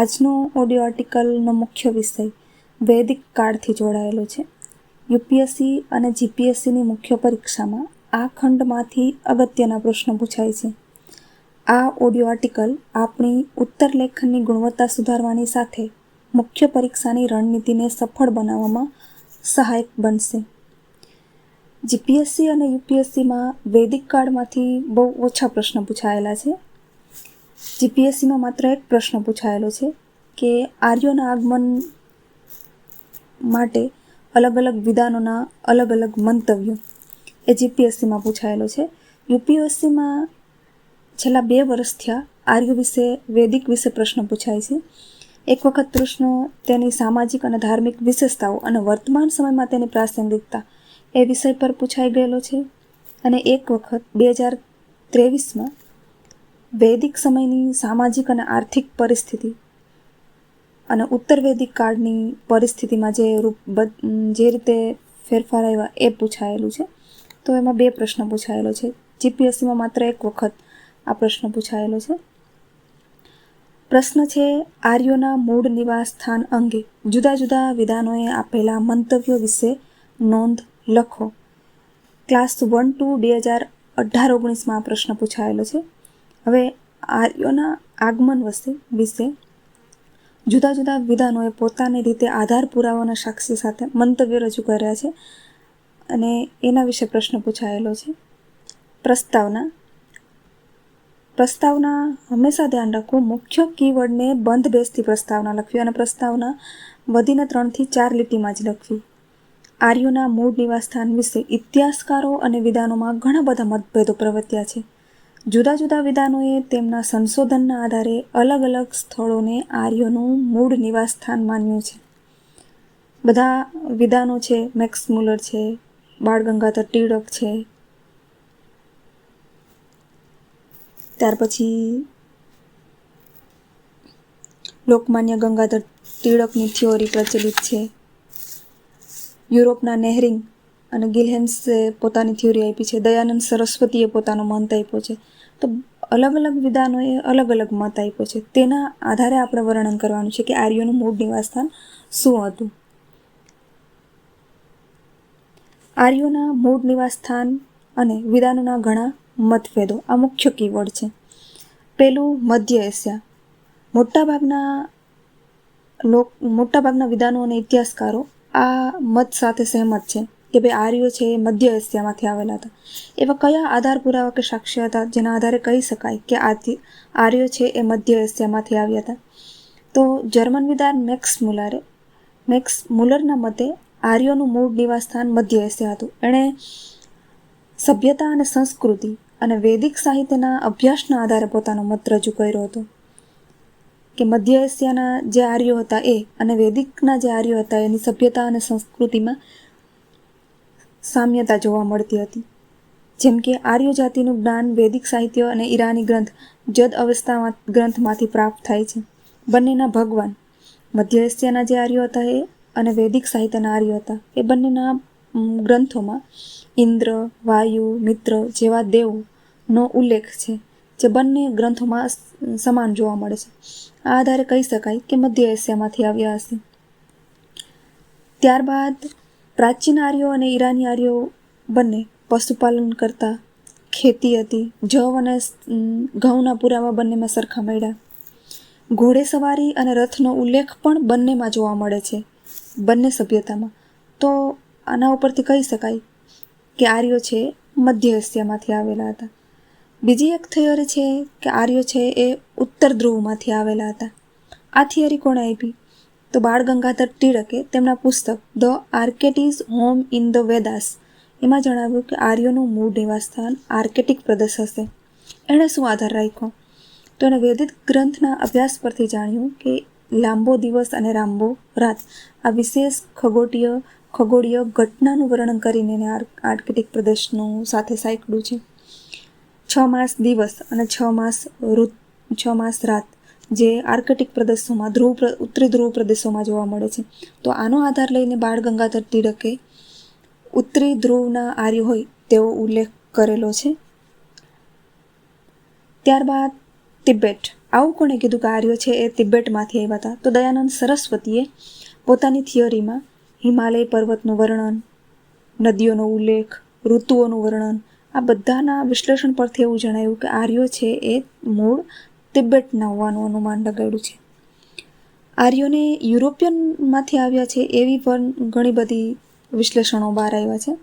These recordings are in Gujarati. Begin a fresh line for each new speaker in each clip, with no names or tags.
આજનો ઓડિયો આર્ટિકલનો મુખ્ય વિષય વૈદિક કાળથી જોડાયેલો છે. યુપીએસસી અને જીપીએસસીની મુખ્ય પરીક્ષામાં આ ખંડમાંથી અગત્યના પ્રશ્નો પૂછાય છે. આ ઓડિયો આર્ટિકલ આપણી ઉત્તર લેખનની ગુણવત્તા સુધારવાની સાથે મુખ્ય પરીક્ષાની રણનીતિને સફળ બનાવવામાં સહાયક બનશે. જીપીએસસી અને યુપીએસસીમાં વૈદિક કાળમાંથી બહુ ઓછા પ્રશ્ન પૂછાયેલા છે. જીપીએસસીમાં માત્ર એક પ્રશ્ન પૂછાયેલો છે કે આર્યોના આગમન માટે અલગ અલગ વિધાનોના અલગ અલગ મંતવ્યો એ જીપીએસસીમાં પૂછાયેલો છે. યુપીએસસીમાં છેલ્લા બે વર્ષ થયા આર્યો વિશે, વૈદિક વિશે પ્રશ્ન પૂછાય છે. એક વખત પ્રશ્નો તેની સામાજિક અને ધાર્મિક વિશેષતાઓ અને વર્તમાન સમયમાં તેની પ્રાસંગિકતા એ વિષય પર પૂછાઈ ગયેલો છે. અને એક વખત બે હજાર ત્રેવીસમાં વૈદિક સમયની સામાજિક અને આર્થિક પરિસ્થિતિ અને ઉત્તર વૈદિક કાળની પરિસ્થિતિમાં જે રૂપ જે રીતે ફેરફાર આવ્યા એ પૂછાયેલું છે. તો એમાં બે પ્રશ્ન પૂછાયેલો છે. જીપીએસસીમાં માત્ર એક વખત આ પ્રશ્ન પૂછાયેલો છે. પ્રશ્ન છે, આર્યોના મૂળ નિવાસ સ્થાન અંગે જુદા જુદા વિધાનોએ આપેલા મંતવ્યો વિશે નોંધ લખો. ક્લાસ વન ટુ બે હજાર અઢાર ઓગણીસમાં આ પ્રશ્ન પૂછાયેલો છે. હવે આર્યોના આગમન વિશે વિશે જુદા જુદા વિધાનોએ પોતાની રીતે આધાર પુરાવાના સાક્ષી સાથે મંતવ્ય રજૂ કર્યા છે અને એના વિશે પ્રશ્ન પૂછાયેલો છે. પ્રસ્તાવના. પ્રસ્તાવના હંમેશા ધ્યાન રાખવું મુખ્ય કીવર્ડને બંધ બેસતી પ્રસ્તાવના લખવી અને પ્રસ્તાવના વધીને ત્રણથી ચાર લીટીમાં જ લખવી. આર્યોના મૂળ નિવાસસ્થાન વિશે ઇતિહાસકારો અને વિધાનોમાં ઘણા બધા મતભેદો પ્રવર્ત્યા છે. જુદા જુદા વિધાનોએ તેમના સંશોધનના આધારે અલગ અલગ સ્થળોને આર્યોનું મૂળ નિવાસસ્થાન માન્યું છે. બધા વિધાનો છે, મેક્સ મુલર છે, બાળ ગંગાધર ટિળક છે. ત્યાર પછી લોકમાન્ય ગંગાધર ટિળકની થિયોરી પ્રચલિત છે. યુરોપના નેહરિંગ અને ગિલહેન્સે પોતાની થિયરી આપી છે. દયાનંદ સરસ્વતીએ પોતાનો મત આપ્યો છે. તો અલગ અલગ વિધાનોએ અલગ અલગ મત આપ્યો છે. તેના આધારે આપણે વર્ણન કરવાનું છે કે આર્યોનું મૂળ નિવાસસ્થાન શું હતું? આર્યોના મૂળ નિવાસસ્થાન અને વિધાનોના ઘણા મતભેદો. આ મુખ્ય કીવર્ડ છે. પેલું મધ્ય એશિયા. મોટાભાગના લોક, મોટાભાગના વિધાનો અને ઇતિહાસકારો આ મત સાથે સહેમત છે. કે ભાઈ આર્યો છે, એ મધ્ય એશિયામાંથી આવેલા હતા. એવા કયા આધાર પુરાવા કે સાક્ષ્ય હતા? જેના આધારે કહી શકાય કે આર્યો છે, એ મધ્ય એશિયામાંથી આવ્યા હતા. તો જર્મન વિદાર મેક્સ મુલારે, મેક્સ મુલરના મતે આર્યોનું મૂળ નિવાસસ્થાન મધ્ય એશિયા હતું. એણે સભ્યતા અને સંસ્કૃતિ અને વૈદિક સાહિત્યના અભ્યાસના આધારે પોતાનો મત રજૂ કર્યો હતો. કે મધ્ય એશિયાના જે આર્યો હતા એ અને વૈદિકના જે આર્યો હતા એની સભ્યતા અને સંસ્કૃતિમાં સામ્યતા જોવા મળતી હતી. જેમ કે આર્ય જાતિનું જ્ઞાન વૈદિક સાહિત્ય અને ઈરાની ગ્રંથ જદ અવસ્થામાં ગ્રંથમાંથી પ્રાપ્ત થાય છે. બંનેના ભગવાન મધ્ય એશિયાના જે આર્યો હતા એ અને વૈદિક સાહિત્યના આર્યો હતા, એ બંનેના ગ્રંથોમાં ઇન્દ્ર, વાયુ, મિત્ર જેવા દેવનો ઉલ્લેખ છે, જે બંને ગ્રંથોમાં સમાન જોવા મળે છે. આ આધારે કહી શકાય કે મધ્ય એશિયામાંથી આવ્યા હશે. ત્યારબાદ પ્રાચીન આર્યો અને ઈરાની આર્યો બંને પશુપાલન કરતા ખેતી હતી. જવ અને ઘઉંના પુરાવા બંનેમાં સરખા મળ્યા. ઘોડેસવારી અને રથનો ઉલ્લેખ પણ બંનેમાં જોવા મળે છે, બંને સભ્યતામાં. તો આના ઉપરથી કહી શકાય કે આર્યો છે મધ્ય એશિયામાંથી આવેલા હતા. બીજી એક થિયરી છે કે આર્યો છે એ ઉત્તર ધ્રુવમાંથી આવેલા હતા. આ થિયરી કોણે આપી? તો બાળ ગંગાધર ટિળકે તેમના પુસ્તક the Arctic home in the Vedas એમાં જણાવ્યું કે આર્યોનું મૂળ નિવાસસ્થાન આર્કેટિક પ્રદેશ હશે. એણે શું આધાર રાખ્યો? તો એણે વૈદિક ગ્રંથના અભ્યાસ પરથી જાણ્યું કે લાંબો દિવસ અને લાંબો રાત આ વિશેષ ખગોટીય, ખગોળીય ઘટનાનું વર્ણન કરીને એને આર્કેટિક પ્રદેશનું સાથે સાંકળ્યું છે. છ માસ દિવસ અને છ માસ ઋત, છ માસ રાત જે આર્કટિક પ્રદેશોમાં ધ્રુવ ઉત્તરી ધ્રુવ પ્રદેશોમાં જોવા મળે છે. તો આનો આધાર લઈને બાળ ગંગાધર તિલકે ઉત્તરી ધ્રુવના આર્ય હોય તેવો ઉલ્લેખ કરેલો છે. ત્યારબાદ તિબેટ આવું કોણે કીધું કે આર્યો છે એ તિબેટમાંથી આવ્યા હતા? તો દયાનંદ સરસ્વતીએ પોતાની થિયરીમાં હિમાલય પર્વતનું વર્ણન, નદીઓનો ઉલ્લેખ, ઋતુઓનું વર્ણન, આ બધાના વિશ્લેષણ પરથી એવું જણાયું કે આર્યો છે એ મૂળ તિબેટના હોવાનું અનુમાન લગાડ્યું છે. આર્યોને યુરોપિયનમાંથી આવ્યા છે એવી પણ ઘણી બધી વિશ્લેષણો બહાર આવ્યા છે.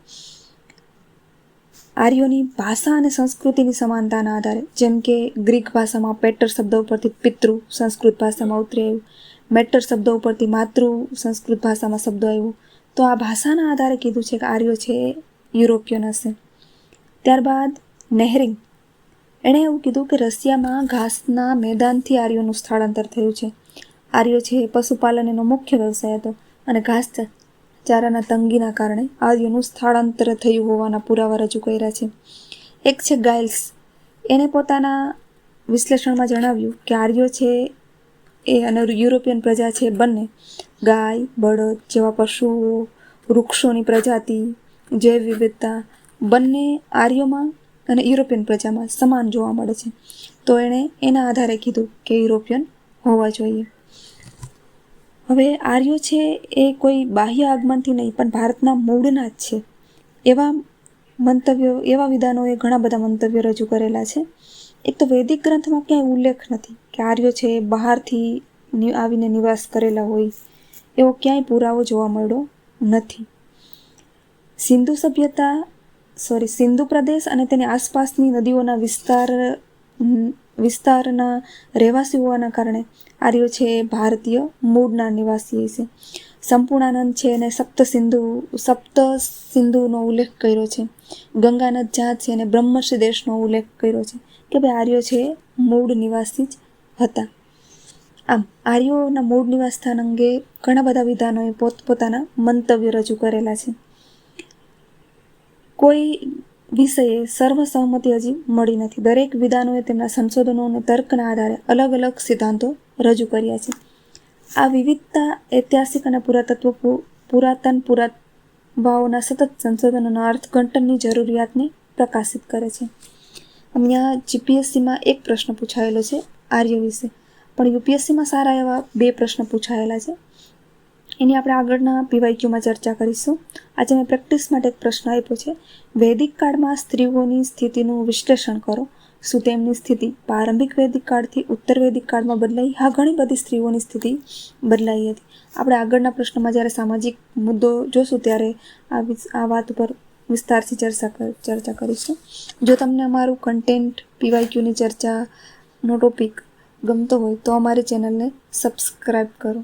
આર્યોની ભાષા અને સંસ્કૃતિની સમાનતાના આધારે, જેમ કે ગ્રીક ભાષામાં પેટર શબ્દ ઉપરથી પિતૃ સંસ્કૃત ભાષામાં ઉતરી આવ્યું મેટર શબ્દ ઉપરથી માતૃ સંસ્કૃત ભાષામાં શબ્દ આવ્યું. તો આ ભાષાના આધારે કીધું છે કે આર્યો છે યુરોપિયન હશે. ત્યારબાદ નેહરિંગ. એણે એવું કીધું કે રશિયામાં ઘાસના મેદાનથી આર્યોનું સ્થળાંતર થયું છે. આર્યો છે એ પશુપાલન એનો મુખ્ય વ્યવસાય હતો અને ઘાસ ચારાના તંગીના કારણે આર્યોનું સ્થળાંતર થયું હોવાના પુરાવા રજૂ કર્યા છે. એક છે ગાઇલ્સ એણે પોતાના વિશ્લેષણમાં જણાવ્યું કે આર્યો છે એ અને યુરોપિયન પ્રજા છે બંને. ગાય, બળદ જેવા પશુઓ, વૃક્ષોની પ્રજાતિ જૈવ વિવિધતા બંને આર્યોમાં અને યુરોપિયન પ્રજામાં સમાન જોવા મળે છે. તો એણે એના આધારે કીધું કે યુરોપિયન હોવા જોઈએ. હવે આર્યો છે એ કોઈ બાહ્ય આગમનથી નહીં, પણ ભારતના મૂળના જ છે. એવા મંતવ્યો, એવા વિધાનોએ ઘણા બધા મંતવ્યો રજૂ કરેલા છે. એક તો વૈદિક ગ્રંથમાં ક્યાંય ઉલ્લેખ નથી કે આર્યો છે બહારથી આવીને નિવાસ કરેલા હોય એવો ક્યાંય પુરાવો જોવા મળ્યો નથી. સિંધુ સભ્યતા સોરી સિંધુ પ્રદેશ અને તેની આસપાસની નદીઓના વિસ્તાર વિસ્તારના રહેવાસી હોવાના કારણે આર્યો છે એ ભારતીય મૂળના નિવાસી છે. સંપૂર્ણાનંદ છે અને સપ્ત સિંધુ, સપ્ત સિંધુનો ઉલ્લેખ કર્યો છે. ગંગાનદ જાત છે અને બ્રહ્મર્ષિ દેશનો ઉલ્લેખ કર્યો છે કે ભાઈ આર્યો છે મૂળ નિવાસી જ હતા. આમ, આર્યોના મૂળ નિવાસ સ્થાન અંગે ઘણા બધા વિધાનોએ પોતપોતાના મંતવ્યો રજૂ કરેલા છે. કોઈ વિષયે સર્વસહમતિ હજી મળી નથી. દરેક વિધાનોએ તેમના સંશોધનો અને તર્કના આધારે અલગ અલગ સિદ્ધાંતો રજૂ કર્યા છે. આ વિવિધતા, ઐતિહાસિક અને પુરાતત્વ પુરાતન પુરાવાઓના સતત સંશોધનોના અર્થઘટનની જરૂરિયાતને પ્રકાશિત કરે છે. અહીંયા જીપીએસસીમાં એક પ્રશ્ન પૂછાયેલો છે આર્ય વિશે. પણ યુપીએસસીમાં સારા એવા બે પ્રશ્ન પૂછાયેલા છે. એની આપણે આગળના પીવાયક્યુમાં ચર્ચા કરીશું. આજે મેં પ્રેક્ટિસ માટે એક પ્રશ્ન આપ્યો છે. વૈદિક કાળમાં સ્ત્રીઓની સ્થિતિનું વિશ્લેષણ કરો. શું તેમની સ્થિતિ પ્રારંભિક વૈદિક કાળથી ઉત્તર વૈદિક કાળમાં બદલાઈ? હા, ઘણી બધી સ્ત્રીઓની સ્થિતિ બદલાઈ હતી. આપણે આગળના પ્રશ્નમાં જ્યારે સામાજિક મુદ્દો જોશું ત્યારે આ વાત ઉપર વિસ્તારથી ચર્ચા ચર્ચા કરીશું. જો તમને અમારું કન્ટેન્ટ પીવાયક્યુની ચર્ચાનો ટોપિક ગમતો હોય તો અમારી ચેનલને સબસ્ક્રાઈબ કરો.